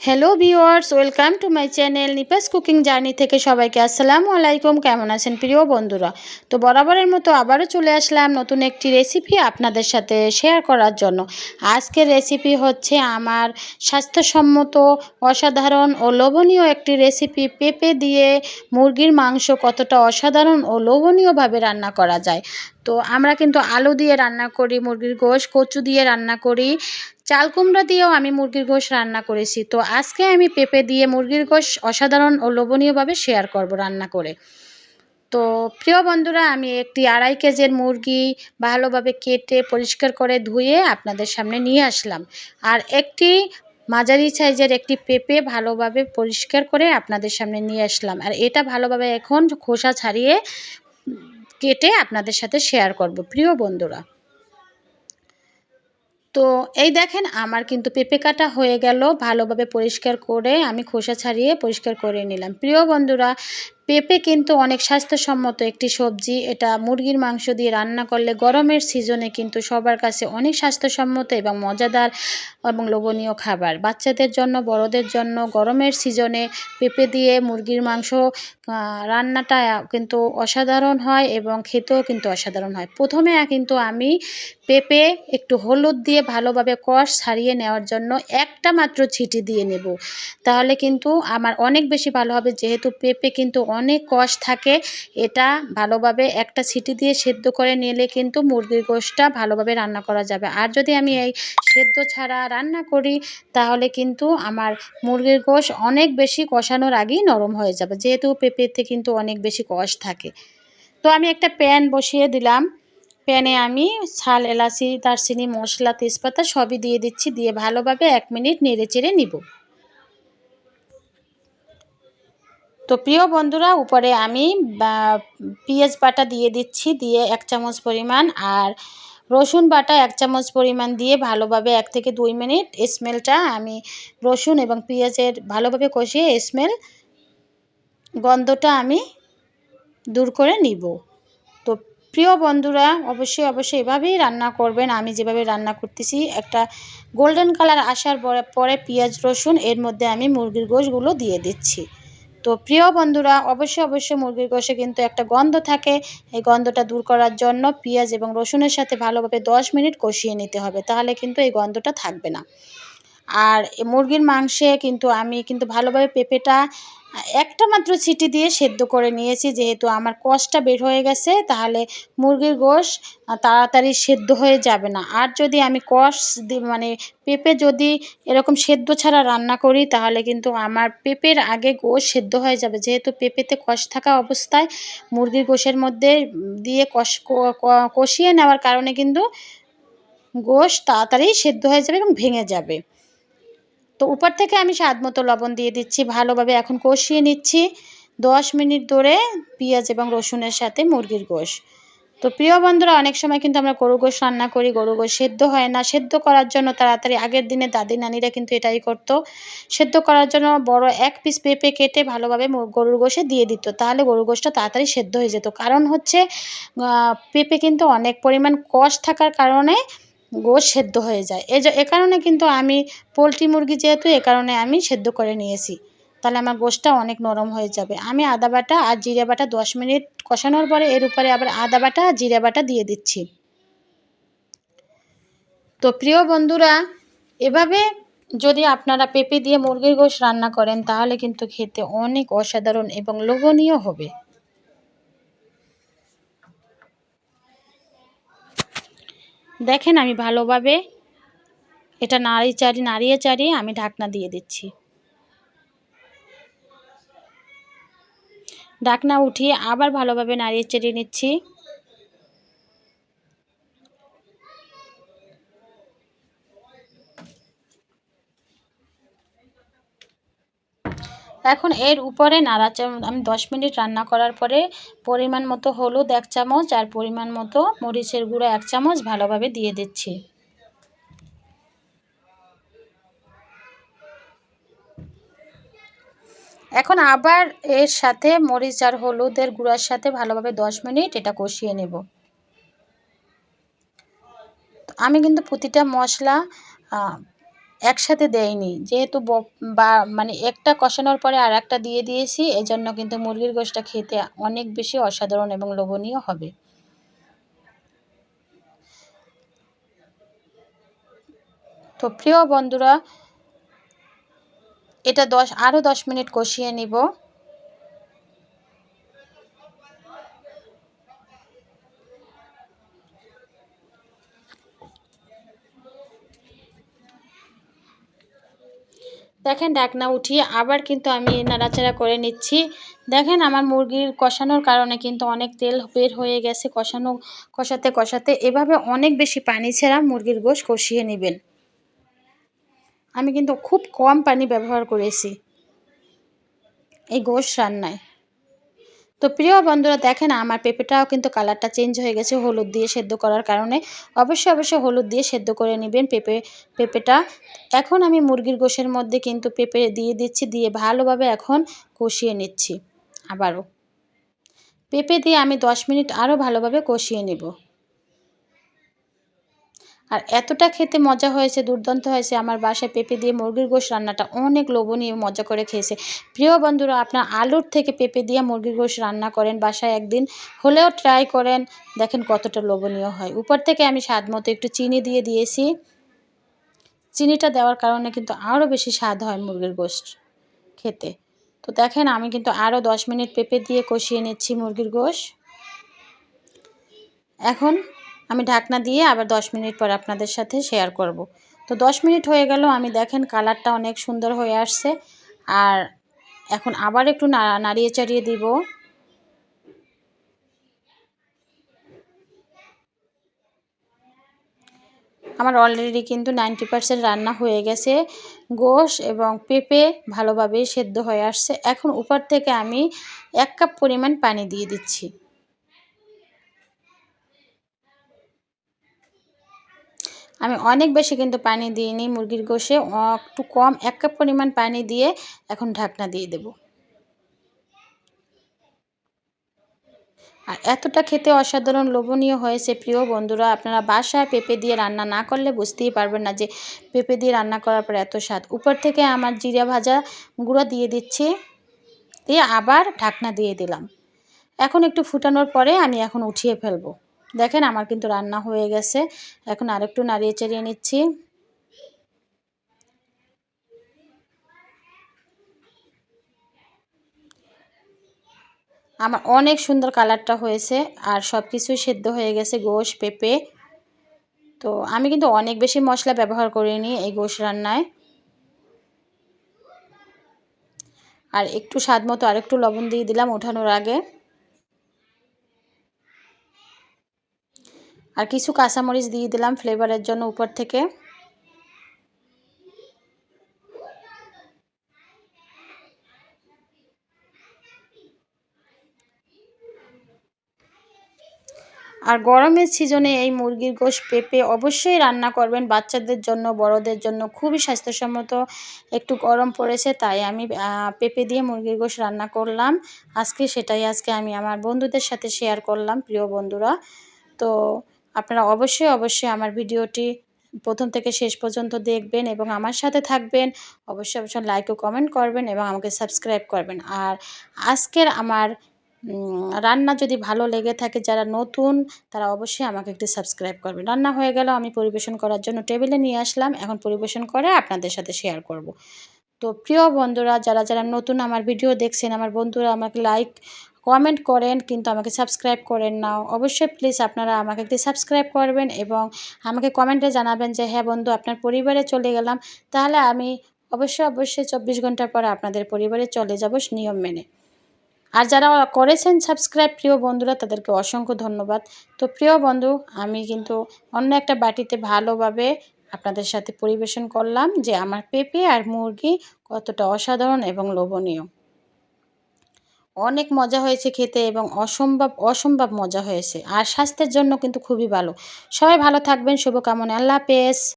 Hello viewers welcome to my channel Nipa's cooking journey থেকে সবাইকে আসসালামু আলাইকুম। কেমন আছেন প্রিয় বন্ধুরা? তো বরাবরের মতো আবারও চলে আসলাম নতুন একটি রেসিপি আপনাদের সাথে শেয়ার করার জন্য। আজকের রেসিপি হচ্ছে আমার স্বাস্থ্যসম্মত, অসাধারণ ও লোভনীয় একটি রেসিপি পেঁপে দিয়ে মুরগির মাংস কতটা অসাধারণ ও লোভনীয়ভাবে রান্না করা যায়। তো আমরা কিন্তু আলু দিয়ে রান্না করি, মুরগির গোশ, কচু দিয়ে রান্না করি। চাল কুমড়া দিয়েও আমি মুরগির গোশ রান্না করেছি। তো আজকে আমি পেঁপে দিয়ে মুরগির গোশ অসাধারণ ও লোভনীয়ভাবে শেয়ার করব রান্না করে। তো প্রিয় বন্ধুরা, আমি একটি আড়াই কেজের মুরগি ভালোভাবে কেটে পরিষ্কার করে ধুয়ে আপনাদের সামনে নিয়ে আসলাম। আর একটি মাঝারি সাইজের একটি পেঁপে ভালোভাবে পরিষ্কার করে আপনাদের সামনে নিয়ে আসলাম। আর এটা ভালোভাবে এখন খোসা ছাড়িয়ে কেটে আপনাদের সাথে শেয়ার করব। প্রিয় বন্ধুরা তো এই দেখেন আমার কিন্তু পেঁপে কাটা হয়ে গেল ভালোভাবে পরিষ্কার করে আমি খোসা ছাড়িয়ে পরিষ্কার করে নিলাম। প্রিয় বন্ধুরা পেঁপে কিন্তু অনেক স্বাস্থ্যসম্মত একটি সবজি। এটা মুরগির মাংস দিয়ে রান্না করলে গরমের সিজনে কিন্তু সবার কাছে অনেক স্বাস্থ্যসম্মত এবং মজাদার এবং লোভনীয় খাবার। বাচ্চাদের জন্য, বড়দের জন্য গরমের সিজনে পেঁপে দিয়ে মুরগির মাংস রান্নাটা কিন্তু অসাধারণ হয় এবং খেতেও কিন্তু অসাধারণ হয়। প্রথমে কিন্তু আমি পেঁপে একটু হলুদ দিয়ে ভালোভাবে কষ ছাড়িয়ে নেওয়ার জন্য একটা মাত্র ছিটি দিয়ে নেব। তাহলে কিন্তু আমার অনেক বেশি ভালো হবে, যেহেতু পেঁপে কিন্তু অনেক কষ থাকে, এটা ভালোভাবে একটা সিটি দিয়ে সেদ্ধ করে নিলে কিন্তু মুরগির গোশটা ভালোভাবে রান্না করা যাবে। আর যদি আমি এই সেদ্ধ ছাড়া রান্না করি, তাহলে কিন্তু আমার মুরগির গোশ অনেক বেশি কষানোর আগেই নরম হয়ে যাবে, যেহেতু পেঁপেতে কিন্তু অনেক বেশি কষ থাকে। তো আমি একটা প্যান বসিয়ে দিলাম। প্যানে আমি ছাল এলাচি, দারচিনি, মশলা, তেজপাতা সবই দিয়ে দিচ্ছি, দিয়ে ভালোভাবে এক মিনিট নেড়ে চেড়ে নিব। তো প্রিয় বন্ধুরা, উপরে আমি পেঁয়াজ বাটা দিয়ে দিচ্ছি, দিয়ে এক চামচ পরিমাণ, আর রসুন বাটা এক চামচ পরিমাণ দিয়ে ভালোভাবে এক থেকে দুই মিনিট স্মেলটা আমি রসুন এবং পেঁয়াজের ভালোভাবে কষিয়ে স্মেল গন্ধটা আমি দূর করে নিব। তো প্রিয় বন্ধুরা, অবশ্যই অবশ্যই এভাবেই রান্না করবেন। আমি যেভাবে রান্না করতেছি, একটা গোল্ডেন কালার আসার পরে পেঁয়াজ, রসুন, এর মধ্যে আমি মুরগির গোশগুলো দিয়ে দিচ্ছি। তো প্রিয় বন্ধুরা, অবশ্যই অবশ্যই মুরগির কষে কিন্তু একটা গন্ধ থাকে। এই গন্ধটা দূর করার জন্য পেঁয়াজ এবং রসুনের সাথে ভালোভাবে দশ মিনিট কষিয়ে নিতে হবে, তাহলে কিন্তু এই গন্ধটা থাকবে না। আর মুরগির মাংসে কিন্তু আমি কিন্তু ভালোভাবে পেঁপেটা একটা মাত্র সিটি দিয়ে সেদ্ধ করে নিয়েছি, যেহেতু আমার কষটা বের হয়ে গেছে, তাহলে মুরগির গোশ তাড়াতাড়ি সেদ্ধ হয়ে যাবে না। আর যদি আমি কষ মানে পেঁপে যদি এরকম সেদ্ধ ছাড়া রান্না করি, তাহলে কিন্তু আমার পেঁপের আগে গোশ সেদ্ধ হয়ে যাবে। যেহেতু পেঁপেতে কষ থাকা অবস্থায় মুরগির গোশের মধ্যে দিয়ে কষ কষিয়ে নেওয়ার কারণে কিন্তু গোশ তাড়াতাড়ি সেদ্ধ হয়ে যাবে এবং ভেঙে যাবে। তো উপর থেকে আমি স্বাদ মতো লবণ দিয়ে দিচ্ছি, ভালোভাবে এখন কষিয়ে নিচ্ছি। দশ মিনিট ধরে পেঁয়াজ এবং রসুনের সাথে মুরগির গোশ। তো প্রিয় বন্ধুরা, অনেক সময় কিন্তু আমরা গরু গোশ রান্না করি গরু গোশ সেদ্ধ হয় না। সেদ্ধ করার জন্য তাড়াতাড়ি, আগের দিনে দাদি নানিরা কিন্তু এটাই করতো। সেদ্ধ করার জন্য বড় এক পিস পেঁপে কেটে ভালোভাবে গরুর গোশে দিয়ে দিত। তাহলে গরুর গোশটা তাড়াতাড়ি সেদ্ধ হয়ে যেত। কারণ হচ্ছে পেঁপে কিন্তু অনেক পরিমাণ কষ থাকার কারণে গোশ সেদ্ধ হয়ে যায়। এ কারণে কিন্তু আমি পোলট্রি মুরগি যেহেতু, এ কারণে আমি সেদ্ধ করে নিয়েছি। তাহলে আমার গোশটা অনেক নরম হয়ে যাবে। আমি আদা বাটা আর জিরে বাটা দশ মিনিট কষানোর পরে এর উপরে আবার আদা বাটা আর জিরে বাটা দিয়ে দিচ্ছি। তো প্রিয় বন্ধুরা, এভাবে যদি আপনারা পেঁপে দিয়ে মুরগির গোশ রান্না করেন, তাহলে কিন্তু খেতে অনেক অসাধারণ এবং লোভনীয় হবে। দেখেন আমি ভালোভাবে এটা নাড়িয়ে চাড়ি, নাড়িয়ে চাড়িয়ে আমি ঢাকনা দিয়ে দিচ্ছি। ঢাকনা উঠিয়ে আবার ভালোভাবে নাড়িয়ে চেড়িয়ে নিচ্ছি। এখন এর উপরে নাড়া আমি দশ মিনিট রান্না করার পরে পরিমাণ মতো হলুদ এক চামচ আর পরিমাণ মতো মরিচের গুঁড়ো এক চামচ ভালোভাবে দিয়ে দিচ্ছি। এখন আবার এর সাথে মরিচ আর হলুদের গুঁড়ার সাথে ভালোভাবে দশ মিনিট এটা কষিয়ে নেব। আমি কিন্তু প্রতিটা মশলা একসাথে দেয়নি। যেহেতু বা মানে একটা কষানোর পরে আর একটা দিয়ে দিয়েছি, এজন্য জন্য কিন্তু মুরগির গোষ্ঠটা খেতে অনেক বেশি অসাধারণ এবং লোভনীয় হবে। তো প্রিয় বন্ধুরা, এটা দশ আরও দশ মিনিট কষিয়ে নিব। দেখেন ডাকনা উঠিয়ে আবার কিন্তু আমি নাড়াচাড়া করে নিচ্ছি। দেখেন, আমার মুরগির কষানোর কারণে কিন্তু অনেক তেল বের হয়ে গেছে কষানো, কষাতে কষাতে। এভাবে অনেক বেশি পানি ছাড়া মুরগির গোশ কষিয়ে নেবেন। আমি কিন্তু খুব কম পানি ব্যবহার করেছি এই গোশ রান্নায়। তো প্রিয় বন্ধুরা, দেখেন আমার পেঁপেটাও কিন্তু কালারটা চেঞ্জ হয়ে গেছে। হলুদ দিয়ে সেদ্ধ করার কারণে অবশ্যই অবশ্যই হলুদ দিয়ে সেদ্ধ করে নেবেন পেঁপে, পেঁপেটা। এখন আমি মুরগির গোশের মধ্যে কিন্তু পেঁপে দিয়ে দিচ্ছি, দিয়ে ভালোভাবে এখন কষিয়ে নিচ্ছি আবারও। পেঁপে দিয়ে আমি দশ মিনিট আরও ভালোভাবে কষিয়ে নেব। আর এতটা খেতে মজা হয়েছে, দুর্দান্ত হয়েছে। আমার বাসায় পেঁপে দিয়ে মুরগির গোশ রান্নাটা অনেক লোভনীয়, মজা করে খেয়েছে। প্রিয় বন্ধুরা, আপনার আলুর থেকে পেঁপে দিয়ে মুরগির গোশ রান্না করেন বাসায় একদিন। হলেও ট্রাই করেন, দেখেন কতটা লোভনীয় হয়। উপর থেকে আমি স্বাদ মতো একটু চিনি দিয়ে দিয়েছি। চিনিটা দেওয়ার কারণে কিন্তু আরও বেশি স্বাদ হয় মুরগির গোশ খেতে। তো দেখেন, আমি কিন্তু আরও দশ মিনিট পেঁপে দিয়ে কষিয়ে নিচ্ছি মুরগির গোশ। এখন আমি ঢাকনা দিয়ে আবার দশ মিনিট পর আপনাদের সাথে শেয়ার করব। তো দশ মিনিট হয়ে গেল, আমি দেখেন কালারটা অনেক সুন্দর হয়ে আসছে। আর এখন আবার একটু নাড়িয়ে চাড়িয়ে দিব। আমার অলরেডি কিন্তু নাইনটি পারসেন্ট রান্না হয়ে গেছে। গোশ এবং পেঁপে ভালোভাবে সেদ্ধ হয়ে আসছে। এখন উপর থেকে আমি এক কাপ পরিমাণ পানি দিয়ে দিচ্ছি। আমি অনেক বেশি কিন্তু পানি দিইনি মুরগির গোশে। একটু কম, এক কাপ পরিমাণ পানি দিয়ে এখন ঢাকনা দিয়ে দেব। আর এতটা খেতে অসাধারণ, লোভনীয় হয়েছে প্রিয় বন্ধুরা। আপনারা বাসায় পেঁপে দিয়ে রান্না না করলে বুঝতেই পারবেন না যে পেঁপে দিয়ে রান্না করার পর এত স্বাদ। উপর থেকে আমার জিরা ভাজা গুঁড়ো দিয়ে দিচ্ছি, দিয়ে আবার ঢাকনা দিয়ে দিলাম। এখন একটু ফুটানোর পরে আমি এখন উঠিয়ে ফেলব। দেখেন আমার কিন্তু রান্না হয়ে গেছে। এখন আরেকটু নাড়িয়ে চাড়িয়ে নিচ্ছি। আমার অনেক সুন্দর কালারটা হয়েছে আর সব কিছুই সেদ্ধ হয়ে গেছে গোশ পেঁপে। তো আমি কিন্তু অনেক বেশি মশলা ব্যবহার করিনি এই গোশ রান্নায়। আর একটু স্বাদ মতো আরেকটু লবণ দিয়ে দিলাম ওঠানোর আগে। আর কিছু কাঁচামরিচ দিয়ে দিলাম ফ্লেভারের জন্য উপর থেকে। আর গরমের সিজনে এই মুরগির গোশ পেঁপে অবশ্যই রান্না করবেন। বাচ্চাদের জন্য, বড়দের জন্য খুবই স্বাস্থ্যসম্মত। একটু গরম পড়েছে, তাই আমি পেঁপে দিয়ে মুরগির গোশ রান্না করলাম। আজকে সেটাই, আজকে আমি আমার বন্ধুদের সাথে শেয়ার করলাম, প্রিয় বন্ধুরা। তো আপনারা অবশ্যই অবশ্যই আমার ভিডিওটি প্রথম থেকে শেষ পর্যন্ত দেখবেন এবং আমার সাথে থাকবেন। অবশ্যই অবশ্যই লাইক ও কমেন্ট করবেন এবং আমাকে সাবস্ক্রাইব করবেন। আর আজকের আমার রান্না যদি ভালো লেগে থাকে, যারা নতুন, তারা অবশ্যই আমাকে একটু সাবস্ক্রাইব করবেন। রান্না হয়ে গেল, আমি পরিবেশন করার জন্য টেবিলে নিয়ে আসলাম। এখন পরিবেশন করে আপনাদের সাথে শেয়ার করব। তো প্রিয় বন্ধুরা, যারা যারা নতুন আমার ভিডিও দেখছেন, আমার বন্ধুরা আমাকে লাইক কমেন্ট করেন, কিন্তু আমাকে সাবস্ক্রাইব করেন না। অবশ্যই প্লিজ আপনারা আমাকে একটি সাবস্ক্রাইব করবেন এবং আমাকে কমেন্টে জানাবেন যে হ্যাঁ বন্ধু, আপনার পরিবারে চলে গেলাম। তাহলে আমি অবশ্যই অবশ্যই চব্বিশ ঘণ্টা পরে আপনাদের পরিবারে চলে যাব নিয়ম মেনে। আর যারা করেছেন সাবস্ক্রাইব প্রিয় বন্ধুরা, তাদেরকে অসংখ্য ধন্যবাদ। তো প্রিয় বন্ধু, আমি কিন্তু অন্য একটা বাটিতে ভালোভাবে আপনাদের সাথে পরিবেশন করলাম যে, আমার পেঁপে আর মুরগি কতটা অসাধারণ এবং লোভনীয়। অনেক মজা হয়েছে খেতে এবং অসম্ভব অসম্ভব মজা হয়েছে। আর স্বাস্থ্যের জন্য কিন্তু খুবই ভালো। সবাই ভালো থাকবেন, শুভকামনা। আল্লাহ হাফেজ।